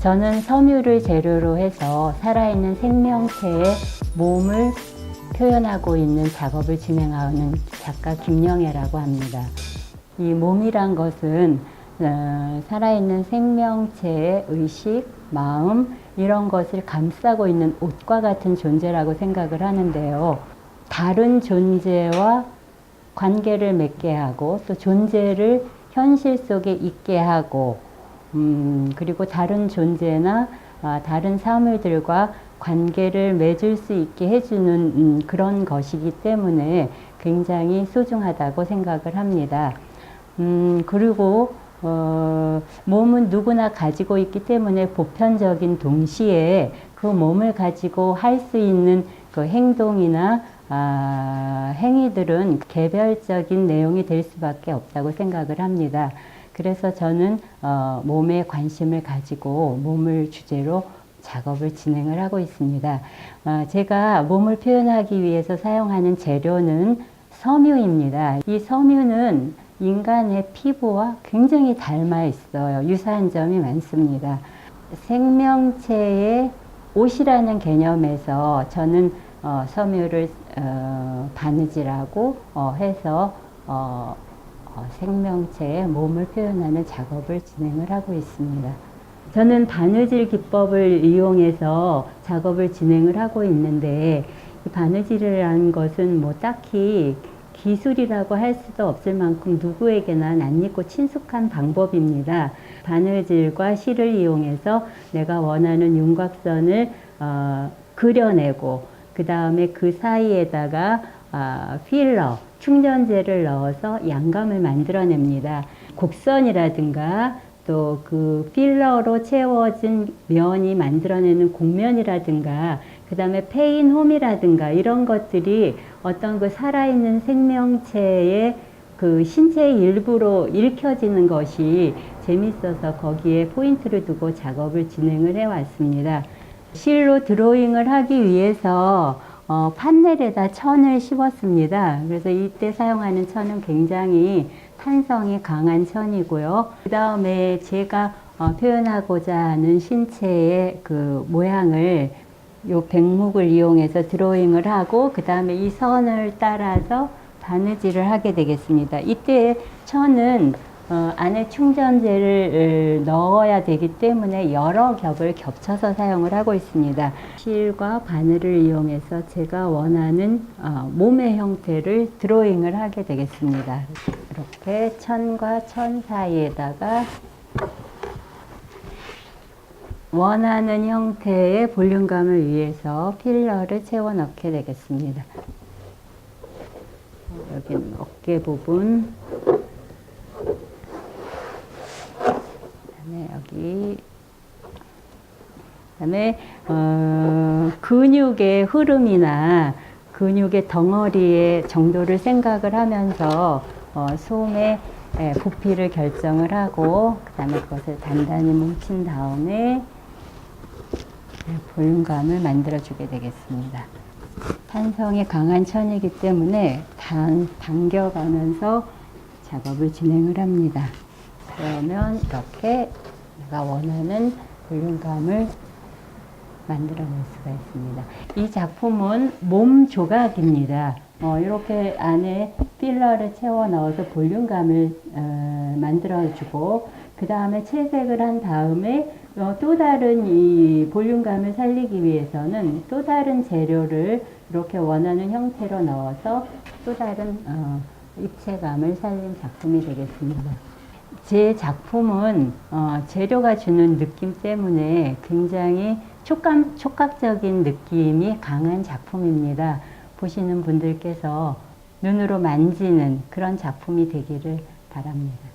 저는 섬유를 재료로 해서 살아있는 생명체의 몸을 표현하고 있는 작업을 진행하는 작가 김영애라고 합니다. 이 몸이란 것은 어, 살아있는 생명체의 의식, 마음 이런 것을 감싸고 있는 옷과 같은 존재라고 생각을 하는데요. 다른 존재와 관계를 맺게 하고 또 존재를 현실 속에 있게 하고 음, 그리고 다른 존재나 아, 다른 사물들과 관계를 맺을 수 있게 해주는 음, 그런 것이기 때문에 굉장히 소중하다고 생각을 합니다. 음, 그리고 어, 몸은 누구나 가지고 있기 때문에 보편적인 동시에 그 몸을 가지고 할 수 있는 그 행동이나 아, 행위들은 개별적인 내용이 될 수밖에 없다고 생각을 합니다. 그래서 저는 어, 몸에 관심을 가지고 몸을 주제로 작업을 진행을 하고 있습니다. 어, 제가 몸을 표현하기 위해서 사용하는 재료는 섬유입니다. 이 섬유는 인간의 피부와 굉장히 닮아 있어요. 유사한 점이 많습니다. 생명체의 옷이라는 개념에서 저는 어, 섬유를 어, 바느질하고 어, 해서 어, 어, 생명체의 몸을 표현하는 작업을 진행을 하고 있습니다. 저는 바느질 기법을 이용해서 작업을 진행을 하고 있는데 이 바느질이라는 것은 뭐 딱히 기술이라고 할 수도 없을 만큼 누구에게나 낯익고 친숙한 방법입니다. 바느질과 실을 이용해서 내가 원하는 윤곽선을 어, 그려내고 그 다음에 그 사이에다가 아, 필러, 충전재를 넣어서 양감을 만들어냅니다. 곡선이라든가 또 그 필러로 채워진 면이 만들어내는 곡면이라든가 그 다음에 페인 홈이라든가 이런 것들이 어떤 그 살아있는 생명체의 그 신체의 일부로 읽혀지는 것이 재밌어서 거기에 포인트를 두고 작업을 진행을 해왔습니다. 실로 드로잉을 하기 위해서 어, 판넬에다 천을 씹었습니다. 그래서 이때 사용하는 천은 굉장히 탄성이 강한 천이고요. 그 다음에 제가 어, 표현하고자 하는 신체의 그 모양을 요 백목을 이용해서 드로잉을 하고 그 다음에 이 선을 따라서 바느질을 하게 되겠습니다. 이때 천은 어, 안에 충전재를 어, 넣어야 되기 때문에 여러 겹을 겹쳐서 사용을 하고 있습니다. 실과 바늘을 이용해서 제가 원하는 어, 몸의 형태를 드로잉을 하게 되겠습니다. 이렇게 천과 천 사이에다가 원하는 형태의 볼륨감을 위해서 필러를 채워 넣게 되겠습니다. 여기는 어깨 부분, 그다음에 여기, 그다음에 어, 근육의 흐름이나 근육의 덩어리의 정도를 생각을 하면서 어, 소음의 예, 부피를 결정을 하고 그다음에 그것을 단단히 뭉친 다음에 네, 볼륨감을 만들어 주게 되겠습니다. 탄성이 강한 천이기 때문에 당, 당겨가면서 작업을 진행을 합니다. 그러면 이렇게 내가 원하는 볼륨감을 만들어낼 수가 있습니다. 이 작품은 몸 조각입니다. 어, 이렇게 안에 필러를 채워 넣어서 볼륨감을 어, 만들어주고 그 다음에 채색을 한 다음에 어, 또 다른 이 볼륨감을 살리기 위해서는 또 다른 재료를 이렇게 원하는 형태로 넣어서 또 다른 어, 입체감을 살린 작품이 되겠습니다. 제 작품은 어, 재료가 주는 느낌 때문에 굉장히 촉감, 촉각적인 느낌이 강한 작품입니다. 보시는 분들께서 눈으로 만지는 그런 작품이 되기를 바랍니다.